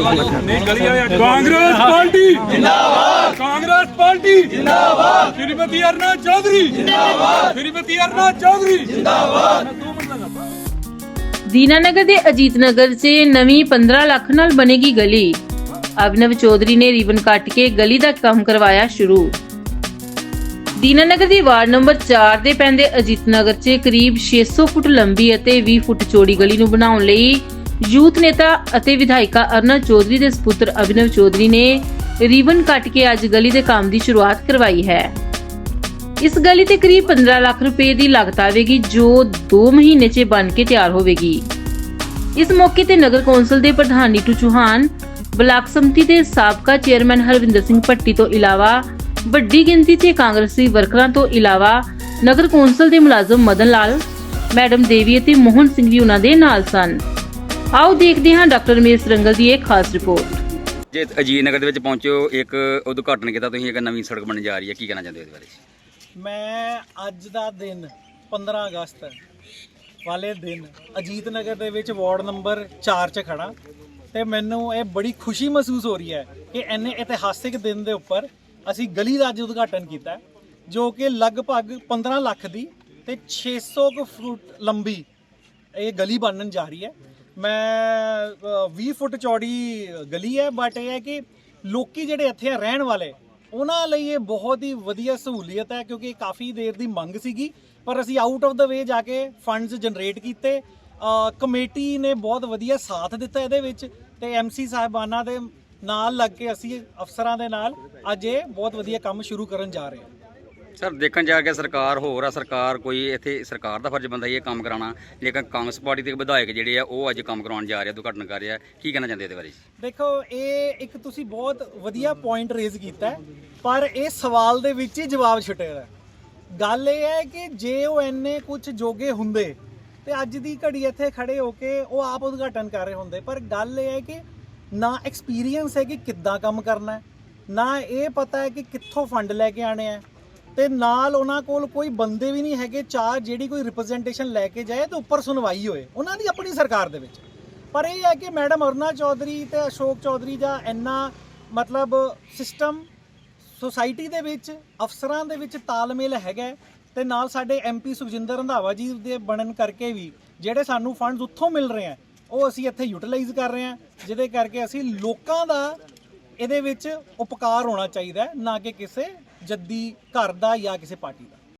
Congress party. ਜਿੰਦਾਬਾਦ। Congress party. ਜਿੰਦਾਬਾਦ। ਸ਼੍ਰੀਮਤੀ ਅਰਨਾ ਚੌਧਰੀ। ਜਿੰਦਾਬਾਦ। ਸ਼੍ਰੀਮਤੀ ਅਰਨਾ ਚੌਧਰੀ। ਦੀਨਾਨਗਰ ਦੇ ਅਜੀਤ ਨਗਰ 'ਚ ਨਵੀਂ 15 ਲੱਖ ਨਾਲ ਬਣੇਗੀ ਗਲੀ। ਅਭਿਨਵ ਚੌਧਰੀ ਨੇ ਰੀਬਨ ਕੱਟ ਕੇ ਗਲੀ ਦਾ ਕੰਮ ਕਰਵਾਇਆ ਸ਼ੁਰੂ। ਦੀਨਾਨਗਰ ਦੀ ਵਾਰਡ ਨੰਬਰ 4 ਦੇ ਪੈਂਦੇ ਅਜੀਤ ਨਗਰ 'ਚ ਕਰੀਬ 600 ਫੁੱਟ ਲੰਬੀ ਅਤੇ 20 ਫੁੱਟ ਚੌੜੀ ਗਲੀ ਨੂੰ ਬਣਾਉਣ ਲਈ ਯੂਥ ਨੇਤਾ ਅਤੇ ਵਿਧਾਇਕਾ ਅਰਨਾ ਚੌਧਰੀ ਦੇ ਸੁਪੁੱਤਰ ਅਭਿਨਵ ਚੌਧਰੀ ਨੇ ਰੀਬਨ ਕੱਟ ਕੇ ਅੱਜ ਗਲੀ ਦੇ ਕੰਮ ਦੀ ਸ਼ੁਰੂਆਤ ਕਰਵਾਈ ਹੈ। ਇਸ ਗਲੀ ਤੇ ਕਰੀਬ 15 ਲੱਖ ਰੁਪਏ ਦੀ ਲਾਗਤ ਆਵੇਗੀ, ਜੋ 2 ਮਹੀਨੇ 'ਚ ਬਣ ਕੇ ਤਿਆਰ ਹੋਵੇਗੀ। ਇਸ ਮੌਕੇ ਤੇ ਨਗਰ ਕੌਂਸਲ ਦੇ ਪ੍ਰਧਾਨ ਨੀਟੂ ਚੌਹਾਨ, ਬਲਾਕ ਸੰਮਤੀ ਦੇ ਸਾਬਕਾ ਚੇਅਰਮੈਨ ਹਰਵਿੰਦਰ ਸਿੰਘ ਭੱਟੀ ਤੋਂ ਇਲਾਵਾ, ਵੱਡੀ ਗਿਣਤੀ 'ਚ ਕਾਂਗਰਸੀ ਵਰਕਰਾਂ ਤੋਂ ਇਲਾਵਾ ਨਗਰ ਕੌਂਸਲ ਦੇ ਮੁਲਾਜ਼ਮ ਮਦਨ ਲਾਲ, ਮੈਡਮ ਦੇਵੀ ਅਤੇ ਮੋਹਨ ਸਿੰਘ ਵੀ ਉਹਨਾਂ ਦੇ ਨਾਲ ਸਨ। ਆਓ ਦੇਖਦੇ ਹਾਂ ਡਾਕਟਰ ਰਮੇਸ਼ ਰੰਗਲ ਦੀ ਇੱਕ ਖਾਸ ਰਿਪੋਰਟ। ਜੇ ਅਜੀਤ ਨਗਰ ਦੇ ਵਿੱਚ ਪਹੁੰਚੋ ਇੱਕ ਉਦਘਾਟਨ ਕੀਤਾ ਤੁਸੀਂ ਇੱਕ ਨਵੀਂ ਸੜਕ ਬਣਨ ਜਾ ਰਹੀ ਹੈ। ਕੀ ਕਹਿਣਾ ਚਾਹੁੰਦੇ ਹੋ ਇਹਦੇ ਬਾਰੇ? ਮੈਂ ਅੱਜ ਦਾ ਦਿਨ 15 ਅਗਸਤ ਵਾਲੇ ਦਿਨ ਅਜੀਤ ਨਗਰ ਦੇ ਵਿੱਚ ਵਾਰਡ ਨੰਬਰ 4 'ਚ ਖੜਾ ਤੇ ਮੈਨੂੰ ਇਹ ਬੜੀ ਖੁਸ਼ੀ ਮਹਿਸੂਸ ਹੋ ਰਹੀ ਹੈ ਕਿ ਇੰਨੇ ਇਤਿਹਾਸਿਕ ਦਿਨ ਦੇ ਉੱਪਰ ਅਸੀਂ ਗਲੀ ਦਾ ਅੱਜ ਉਦਘਾਟਨ ਕੀਤਾ ਜੋ ਕਿ ਲਗਭਗ 15 ਲੱਖ ਦੀ ਤੇ 600 ਕੁ ਫੁੱਟ ਲੰਬੀ ਇਹ ਗਲੀ ਬਣਨ ਜਾ ਰਹੀ ਹੈ। ਮੈਂ ਅ, 20 ਫੁੱਟ ਚੌੜੀ ਗਲੀ ਹੈ ਬਟ ਇਹ ਹੈ ਕਿ ਲੋਕੀ ਜਿਹੜੇ ਇੱਥੇ ਰਹਿਣ ਵਾਲੇ ਉਹਨਾਂ ਲਈ ਇਹ ਬਹੁਤ ਹੀ ਵਧੀਆ ਸਹੂਲੀਅਤ ਹੈ ਕਿਉਂਕਿ ਇਹ ਕਾਫੀ ਦੇਰ ਦੀ ਮੰਗ ਸੀਗੀ ਪਰ ਅਸੀਂ ਆਊਟ ਆਫ ਦਾ ਵੇ ਜਾ ਕੇ ਫੰਡਸ ਜਨਰੇਟ ਕੀਤੇ। ਕਮੇਟੀ ਨੇ ਬਹੁਤ ਵਧੀਆ ਸਾਥ ਦਿੱਤਾ ਇਹਦੇ ਵਿੱਚ ਤੇ ਐਮਸੀ ਸਾਹਿਬਾਨਾਂ ਦੇ ਨਾਲ ਲੱਗ ਕੇ ਅਸੀਂ ਅਫਸਰਾਂ ਦੇ ਨਾਲ ਅੱਜ ਇਹ ਬਹੁਤ ਵਧੀਆ ਕੰਮ ਸ਼ੁਰੂ ਕਰਨ ਜਾ ਰਹੇ ਹਾਂ। ਸਰ, ਦੇਖਣ ਜਾ ਕੇ ਸਰਕਾਰ ਹੋਰ ਆ, ਸਰਕਾਰ ਕੋਈ ਇੱਥੇ, ਸਰਕਾਰ ਦਾ ਫਰਜ਼ ਬੰਦਾ ਇਹ ਕੰਮ ਕਰਾਉਣਾ। ਲੇਕਿਨ ਕਾਂਗਰਸ ਪਾਰਟੀ ਦੇ ਵਿਧਾਇਕ ਜਿਹੜੇ ਆ, ਉਹ ਅੱਜ ਕੰਮ ਕਰਾਉਣ ਜਾ ਰਹੇ ਆ ਉਦਘਾਟਨ ਕਰ ਰਿਹਾ। ਕੀ ਕਹਿਣਾ ਚਾਹੁੰਦੇ ਇਹਦੇ ਬਾਰੇ? ਦੇਖੋ, ਇਹ ਇੱਕ ਤੁਸੀਂ ਬਹੁਤ ਵਧੀਆ ਪੁਆਇੰਟ ਰੇਜ਼ ਕੀਤਾ ਪਰ ਇਹ ਸਵਾਲ ਦੇ ਵਿੱਚ ਹੀ ਜਵਾਬ ਛੁੱਟਿਆ ਹੈ। ਗੱਲ ਇਹ ਹੈ ਕਿ ਜੇ ਉਹ ਇੰਨੇ ਕੁਝ ਜੋਗੇ ਹੁੰਦੇ, ਤੇ ਅੱਜ ਦੀ ਘੜੀ ਇੱਥੇ ਖੜੇ ਹੋ ਕੇ ਉਹ ਆਪ ਉਦਘਾਟਨ ਕਰ ਰਹੇ ਹੁੰਦੇ। ਪਰ ਗੱਲ ਇਹ ਹੈ ਕਿ ਨਾ ਐਕਸਪੀਰੀਅੰਸ ਹੈ ਕਿ ਕਿੱਦਾਂ ਕੰਮ ਕਰਨਾ ਹੈ, ਨਾ ਇਹ ਪਤਾ ਹੈ ਕਿ ਕਿੱਥੋਂ ਫੰਡ ਲੈ ਕੇ ਆਣੇ ਆ ਤੇ ਨਾਲ ਉਹਨਾਂ ਕੋਲ ਕੋਈ ਬੰਦੇ ਵੀ ਨਹੀਂ ਹੈਗੇ, ਚਾਰ ਜਿਹੜੀ ਕੋਈ ਰਿਪਰੈਜ਼ੈਂਟੇਸ਼ਨ ਲੈ ਕੇ ਜਾਏ ਤੇ ਉੱਪਰ ਸੁਣਵਾਈ ਹੋਏ। ਉਹਨਾਂ ਦੀ ਆਪਣੀ ਸਰਕਾਰ ਦੇ ਵਿੱਚ। ਪਰ ਇਹ ਹੈ ਕਿ ਮੈਡਮ ਅਰੁਣਾ ਚੌਧਰੀ ਤੇ ਅਸ਼ੋਕ ਚੌਧਰੀ ਦਾ ਇੰਨਾ ਮਤਲਬ ਸਿਸਟਮ ਸੋਸਾਇਟੀ ਦੇ ਵਿੱਚ, ਅਫਸਰਾਂ ਦੇ ਵਿੱਚ ਤਾਲਮੇਲ ਹੈਗਾ ਹੈ ਤੇ ਨਾਲ ਸਾਡੇ ਐਮਪੀ ਸੁਖਜਿੰਦਰ ਰੰਧਾਵਾ ਜੀ ਦੇ ਬਣਨ ਕਰਕੇ ਵੀ ਜਿਹੜੇ ਸਾਨੂੰ ਫੰਡਸ ਉੱਥੋਂ ਮਿਲ ਰਹੇ ਆ ਉਹ ਅਸੀਂ ਇੱਥੇ ਯੂਟਿਲਾਈਜ਼ ਕਰ ਰਹੇ ਹਾਂ, ਜਿਹਦੇ ਕਰਕੇ ਅਸੀਂ ਲੋਕਾਂ ਦਾ ਇਹਦੇ ਵਿੱਚ ਉਪਕਾਰ ਹੋਣਾ ਚਾਹੀਦਾ ਨਾ ਕਿ ਕਿਸੇ ਜੱਦੀ ਘਰ ਦਾ ਜਾਂ ਕਿਸੇ ਪਾਰਟੀ ਦਾ?